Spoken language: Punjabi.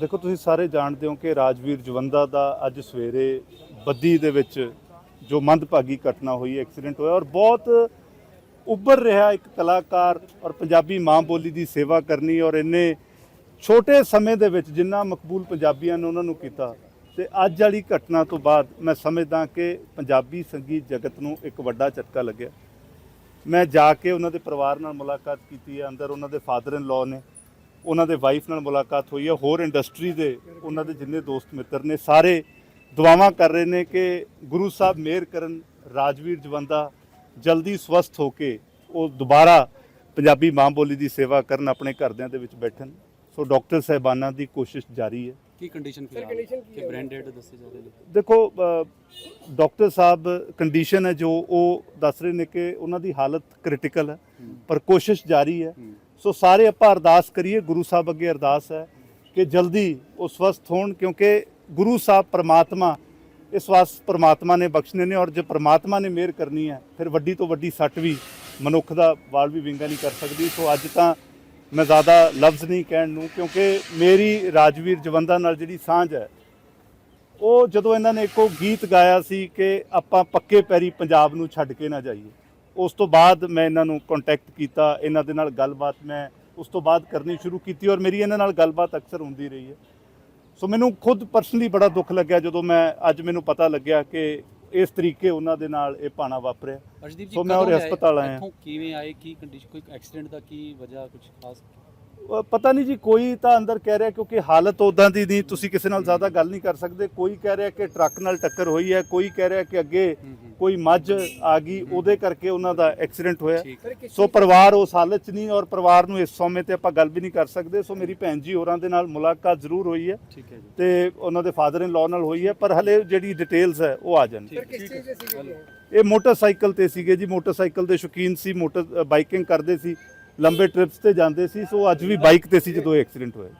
ਦੇਖੋ, ਤੁਸੀਂ ਸਾਰੇ ਜਾਣਦੇ ਹੋ ਕਿ ਰਾਜਵੀਰ ਜਵੰਦਾ ਦਾ ਅੱਜ ਸਵੇਰੇ ਬੱਦੀ ਦੇ ਵਿੱਚ ਜੋ ਮੰਦਭਾਗੀ ਘਟਨਾ ਹੋਈ, ਐਕਸੀਡੈਂਟ ਹੋਇਆ ਔਰ ਬਹੁਤ ਉੱਭਰ ਰਿਹਾ ਇੱਕ ਕਲਾਕਾਰ ਔਰ ਪੰਜਾਬੀ ਮਾਂ ਬੋਲੀ ਦੀ ਸੇਵਾ ਕਰਨੀ ਔਰ ਇੰਨੇ ਛੋਟੇ ਸਮੇਂ ਦੇ ਵਿੱਚ ਜਿੰਨਾ ਮਕਬੂਲ ਪੰਜਾਬੀਆਂ ਨੇ ਉਹਨਾਂ ਨੂੰ ਕੀਤਾ। ਤੇ ਅੱਜ ਵਾਲੀ ਘਟਨਾ ਤੋਂ ਬਾਅਦ ਮੈਂ ਸਮਝਦਾ ਕਿ ਪੰਜਾਬੀ ਸੰਗੀਤ ਜਗਤ ਨੂੰ ਇੱਕ ਵੱਡਾ ਝਟਕਾ ਲੱਗਿਆ। ਮੈਂ ਜਾ ਕੇ ਉਹਨਾਂ ਦੇ ਪਰਿਵਾਰ ਨਾਲ ਮੁਲਾਕਾਤ ਕੀਤੀ ਹੈ, ਅੰਦਰ ਉਹਨਾਂ ਦੇ ਫਾਦਰ ਇਨ ਲਾਅ ਨੇ। ਉਹਨਾਂ ਦੇ ਵਾਈਫ ਨਾਲ ਮੁਲਾਕਾਤ ਹੋਈ ਹੈ ਹੋਰ ਇੰਡਸਟਰੀ ਦੇ ਉਹਨਾਂ ਦੇ ਜਿੰਨੇ ਦੋਸਤ ਮਿੱਤਰ ਨੇ ਸਾਰੇ ਦੁਆਵਾਂ ਕਰ ਰਹੇ ਨੇ ਕਿ ਗੁਰੂ ਸਾਹਿਬ ਮਿਹਰ ਕਰਨ ਰਾਜਵੀਰ ਜਵੰਦਾ ਜਲਦੀ ਸਵਸਥ ਹੋ ਕੇ ਉਹ ਦੁਬਾਰਾ ਪੰਜਾਬੀ ਮਾਂ ਬੋਲੀ ਦੀ ਸੇਵਾ ਕਰਨ ਆਪਣੇ ਘਰਦਿਆਂ ਦੇ ਵਿੱਚ ਬੈਠਣ ਸੋ ਡਾਕਟਰ ਸਾਹਿਬਾਨਾਂ ਦੀ ਕੋਸ਼ਿਸ਼ ਜਾਰੀ ਹੈ ਕੀ ਕੰਡੀਸ਼ਨ ਫਿਲਹਾਲ ਕੀ ਕਿ ਹੈ? ਬ੍ਰਾਂਡਡ ਦੱਸੇ ਜਾ ਰਹੇ ਨੇ ਦੇਖੋ ਡਾਕਟਰ ਸਾਹਿਬ ਕੰਡੀਸ਼ਨ ਹੈ ਜੋ ਉਹ ਦੱਸ ਰਹੇ ਨੇ ਕਿ ਉਹਨਾਂ ਦੀ ਹਾਲਤ ਕ੍ਰਿਟੀਕਲ ਹੈ। ਪਰ ਕੋਸ਼ਿਸ਼ ਜਾਰੀ ਹੂੰ। ਸੋ ਸਾਰੇ ਆਪਾਂ ਅਰਦਾਸ ਕਰੀਏ, ਗੁਰੂ ਸਾਹਿਬ ਅੱਗੇ ਅਰਦਾਸ ਹੈ ਕਿ ਜਲਦੀ ਉਹ ਸਵਸਥ ਹੋਣ, ਕਿਉਂਕਿ ਗੁਰੂ ਸਾਹਿਬ ਪਰਮਾਤਮਾ, ਇਸ ਵਾਸ ਪਰਮਾਤਮਾ ਨੇ ਬਖਸ਼ਣੇ ਨੇ ਔਰ ਜੇ ਪਰਮਾਤਮਾ ਨੇ ਮਿਹਰ ਕਰਨੀ ਹੈ, ਫਿਰ ਵੱਡੀ ਤੋਂ ਵੱਡੀ ਸੱਟ ਵੀ ਮਨੁੱਖ ਦਾ ਵਾਲ ਵੀ ਵਿੰਗਾ ਨਹੀਂ ਕਰ ਸਕਦੀ। ਸੋ ਅੱਜ ਤਾਂ ਮੈਂ ਜ਼ਿਆਦਾ ਲਫ਼ਜ਼ ਨਹੀਂ ਕਹਿਣ ਨੂੰ, ਕਿਉਂਕਿ ਮੇਰੀ ਰਾਜਵੀਰ ਜਵੰਦਾ ਨਾਲ ਜਿਹੜੀ ਸਾਂਝ ਹੈ, ਉਹ ਜਦੋਂ ਇਹਨਾਂ ਨੇ ਇੱਕੋ ਗੀਤ ਗਾਇਆ ਸੀ ਕਿ ਆਪਾਂ ਪੱਕੇ ਪੈਰੀ ਪੰਜਾਬ ਨੂੰ ਛੱਡ ਕੇ ਨਾ ਜਾਈਏ ਉਸ ਤੋਂ ਬਾਅਦ ਮੈਂ ਇਹਨਾਂ ਨੂੰ ਕੰਟੈਕਟ ਕੀਤਾ ਇਹਨਾਂ ਦੇ ਨਾਲ ਗੱਲਬਾਤ ਮੈਂ ਉਸ ਤੋਂ ਬਾਅਦ ਕਰਨੀ ਸ਼ੁਰੂ ਕੀਤੀ ਔਰ ਮੇਰੀ ਇਹਨਾਂ ਨਾਲ ਗੱਲਬਾਤ ਅਕਸਰ ਹੁੰਦੀ ਰਹੀ ਹੈ। ਸੋ ਮੈਨੂੰ ਖੁਦ ਪਰਸਨਲੀ ਬੜਾ ਦੁੱਖ ਲੱਗਿਆ ਜਦੋਂ ਮੈਂ ਅੱਜ ਮੈਨੂੰ ਪਤਾ ਲੱਗਿਆ ਕਿ ਇਸ ਤਰੀਕੇ ਉਹਨਾਂ ਦੇ ਨਾਲ ਇਹ ਪਾਣਾ ਵਾਪਰਿਆ। ਅਰਸ਼ਦੀਪ ਜੀ ਸੋ ਮੈਂ ਕਦੋਂ? ਹਸਪਤਾਲ ਆਇਆ। ਇੱਥੋਂ ਕਿਵੇਂ ਆਏ? ਕੀ ਕੰਡੀਸ਼ਨ ਕੋਈ ਐਕਸੀਡੈਂਟ ਦਾ ਕੀ ਵਜ੍ਹਾ ਕੁਝ ਖਾਸ? ਪਤਾ ਨਹੀਂ ਜੀ ਕੋਈ ਤਾਂ ਅੰਦਰ ਕਹਿ ਰਿਹਾ ਕਿਉਂਕਿ ਹਾਲਤ ਉਦਾਂ ਦੀ ਨਹੀਂ ਤੁਸੀਂ ਕਿਸੇ ਨਾਲ ਜ਼ਿਆਦਾ ਗੱਲ ਨਹੀਂ ਕਰ ਸਕਦੇ। ਕੋਈ ਕਹਿ ਰਿਹਾ ਕਿ ਟਰੱਕ ਨਾਲ ਟੱਕਰ ਹੋਈ ਹੈ ਕੋਈ ਕਹਿ ਰਿਹਾ ਕਿ ਅੱਗੇ। ਕੋਈ ਮੱਝ ਆ ਗਈ ਉਹਦੇ ਕਰਕੇ ਉਹਨਾਂ ਦਾ ਐਕਸੀਡੈਂਟ ਹੋਇਆ। ਸੋ ਪਰਿਵਾਰ ਉਸ ਹਾਲਤ 'ਚ ਨਹੀਂ ਔਰ ਪਰਿਵਾਰ ਨੂੰ ਇਸ ਸਮੇਂ ਤੇ ਆਪਾਂ ਗੱਲ ਵੀ ਨਹੀਂ ਕਰ ਸਕਦੇ। ਸੋ ਮੇਰੀ ਭੈਣ ਜੀ ਹੋਰਾਂ ਦੇ ਨਾਲ ਮੁਲਾਕਾਤ ਜ਼ਰੂਰ ਹੋਈ ਹੈ ਤੇ ਉਹਨਾਂ ਦੇ ਫਾਦਰ ਇਨ ਲਾਅ ਨਾਲ ਹੋਈ ਹੈ ਪਰ ਹਲੇ ਜਿਹੜੀ ਡਿਟੇਲਸ ਹੈ ਉਹ ਆ ਜਾਣ? ਇਹ ਮੋਟਰਸਾਈਕਲ ਤੇ ਸੀਗੇ ਜੀ। ਮੋਟਰਸਾਈਕਲ ਦੇ ਸ਼ੌਕੀਨ ਸੀ ਮੋਟਰ ਬਾਈਕਿੰਗ ਕਰਦੇ ਸੀ। ਲੰਬੇ ਟ੍ਰਿਪਸ ਤੇ ਜਾਂਦੇ ਸੀ, ਸੋ ਅੱਜ ਵੀ ਬਾਈਕ ਤੇ ਸੀ ਜਦੋਂ ਇਹ ਐਕਸੀਡੈਂਟ ਹੋਇਆ।